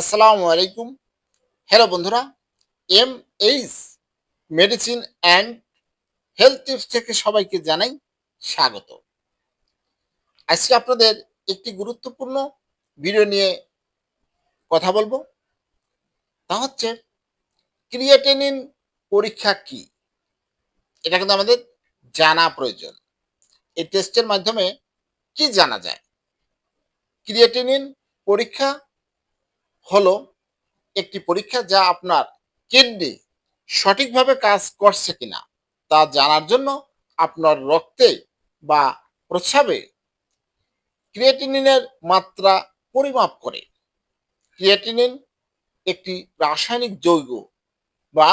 আসসালামু আলাইকুম। হ্যালো বন্ধুরা M H medicine and health tips থেকে সবাইকে জানাই স্বাগত। আজকে আপনাদের একটি গুরুত্বপূর্ণ ভিডিও নিয়ে কথা বলব। তা হচ্ছে ক্রিয়েটেনিন পরীক্ষা কি? এটা কিন্তু আমাদের জানা প্রয়োজন। এই টেস্টের মাধ্যমে কি জানা যায়? ক্রিয়েটেনিন পরীক্ষা হলো একটি পরীক্ষা যা আপনার কিডনি সঠিকভাবে কাজ করছে কিনা তা জানার জন্য আপনার রক্তে বা প্রস্রাবে ক্রিয়েটিনিনের মাত্রা পরিমাপ করে। ক্রিয়েটিনিন একটি রাসায়নিক যৌগ বা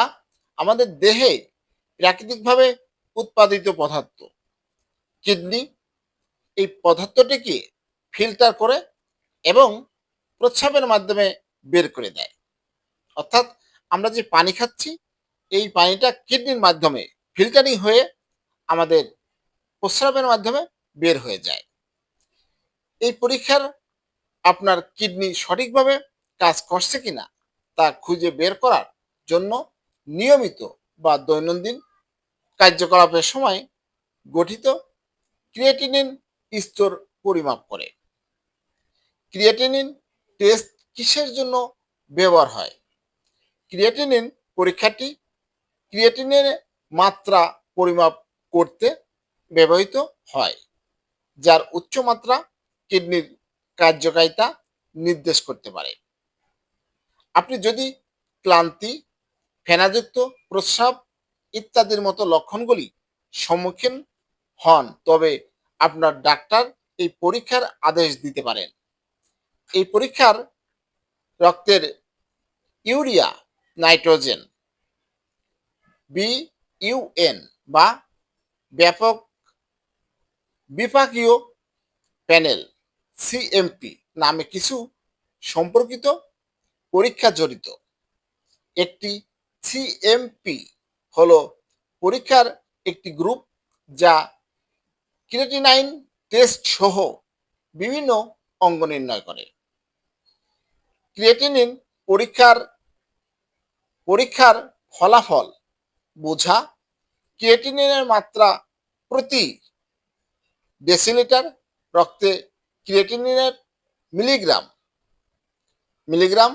আমাদের দেহে প্রাকৃতিকভাবে উৎপাদিত পদার্থ। কিডনি এই পদার্থটিকে ফিল্টার করে এবং প্রস্রাবের মাধ্যমে বের করে দেয়। অর্থাৎ আমরা যে পানি খাচ্ছি, এই পানিটা কিডনির মাধ্যমে ফিল্টারিং হয়ে আমাদের প্রস্রাবের মাধ্যমে বের হয়ে যায়। এই পরীক্ষার আপনার কিডনি সঠিকভাবে কাজ করছে কিনা, তা খুঁজে বের করার জন্য নিয়মিত বা দৈনন্দিন কার্যকলাপের সময় গঠিত ক্রিয়েটিনিন স্তর পরিমাপ করে। ক্রিয়েটিনিন টেস্ট কিসের জন্য ব্যবহার হয়? ক্রিয়েটিনিন পরীক্ষাটি ক্রিয়েটিনের মাত্রা পরিমাপ করতে ব্যবহৃত হয়, যার উচ্চমাত্রা কিডনির কার্যকারিতা নির্দেশ করতে পারে। আপনি যদি ক্লান্তি, ফেনাযুক্ত, প্রস্রাব ইত্যাদির মতো লক্ষণগুলি সম্মুখীন হন, তবে আপনার ডাক্তার এই পরীক্ষার আদেশ দিতে পারেন। এই পরীক্ষার রক্তের ইউরিয়া, নাইট্রোজেন বি ইউএন বা ব্যাপক বিপাকীয় প্যানেল সিএমপি নামে কিছু সম্পর্কিত পরীক্ষা জড়িত। একটি সিএমপি হল পরীক্ষার একটি গ্রুপ যা ক্রিয়েটিনাইন টেস্ট সহ বিভিন্ন অঙ্গ নির্ণয় করে। ক্রিয়েটিনিন পরীক্ষার পরীক্ষার ফলাফল বোঝা ক্রিয়েটিনিনের মাত্রা প্রতি ডেসিলিটার রক্তে ক্রিয়েটিনিনের মিলিগ্রাম মিলিগ্রাম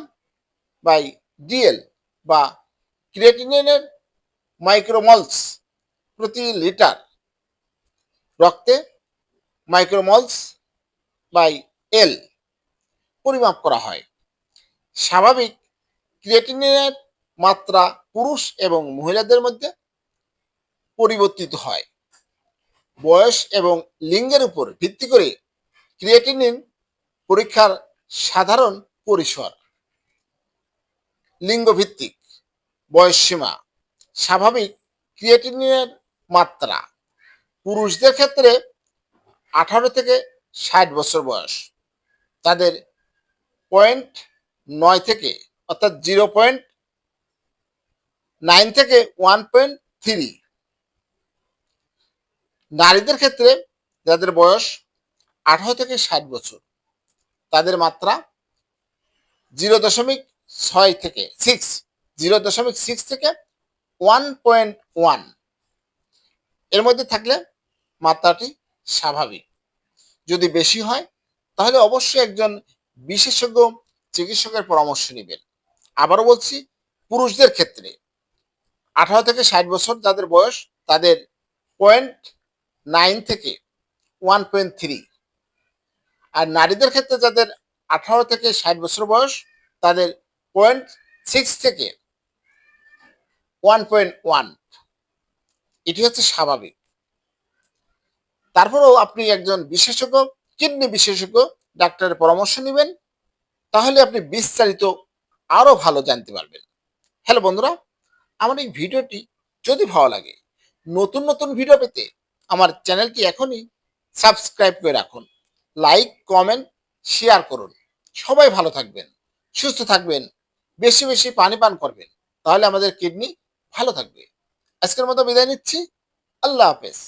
বাই ডিএল বা ক্রিয়েটিনিনের মাইক্রোমলস প্রতি লিটার রক্তে মাইক্রোমলস বাই এল পরিমাপ করা হয়। স্বাভাবিক ক্রিয়েটিনের মাত্রা পুরুষ এবং মহিলাদের মধ্যে পরিবর্তিত হয়। বয়স এবং লিঙ্গের উপর ভিত্তি করে ক্রিয়েটিনিন পরীক্ষার সাধারণ পরিসর। লিঙ্গভিত্তিক বয়স সীমা। স্বাভাবিক ক্রিয়েটিনিনের মাত্রা পুরুষদের ক্ষেত্রে আঠারো থেকে ষাট বছর বয়স। তাদের পয়েন্ট নয় থেকে, অর্থাৎ জিরো পয়েন্ট নাইন থেকে ওয়ান পয়েন্ট থ্রি। নারীদের ক্ষেত্রে যাদের বয়স আঠারো থেকে ষাট বছর, তাদের মাত্রা জিরো দশমিক ছয় থেকে সিক্স জিরো দশমিক সিক্স থেকে ওয়ান পয়েন্ট ওয়ান। এর মধ্যে থাকলে মাত্রাটি স্বাভাবিক। যদি বেশি হয়, তাহলে অবশ্যই একজন বিশেষজ্ঞ চিকিৎসকের পরামর্শ নেবেন। আবারও বলছি, পুরুষদের ক্ষেত্রে আঠারো থেকে ষাট বছর যাদের বয়স, তাদের পয়েন্ট নাইন থেকে ওয়ান পয়েন্ট থ্রি আর নারীদের ক্ষেত্রে যাদের আঠারো থেকে ষাট বছর বয়স, তাদের পয়েন্ট সিক্স থেকে ওয়ান পয়েন্ট ওয়ান এটি হচ্ছে স্বাভাবিক। তারপরেও আপনি একজন বিশেষজ্ঞ, কিডনি বিশেষজ্ঞ, ডাক্তারের পরামর্শ নেবেন। তাহলে আপনি বিস্তারিত আরও ভালো জানতে পারবেন। হ্যালো বন্ধুরা, আমার এই ভিডিওটি যদি ভালো লাগে, নতুন নতুন ভিডিও পেতে আমার চ্যানেলটি এখনই সাবস্ক্রাইব করে রাখুন। লাইক, কমেন্ট, শেয়ার করুন। সবাই ভালো থাকবেন, সুস্থ থাকবেন, বেশি বেশি পানি পান করবেন, তাহলে আমাদের কিডনি ভালো থাকবে। আজকের মতো বিদায় নিচ্ছি। আল্লাহ হাফেজ।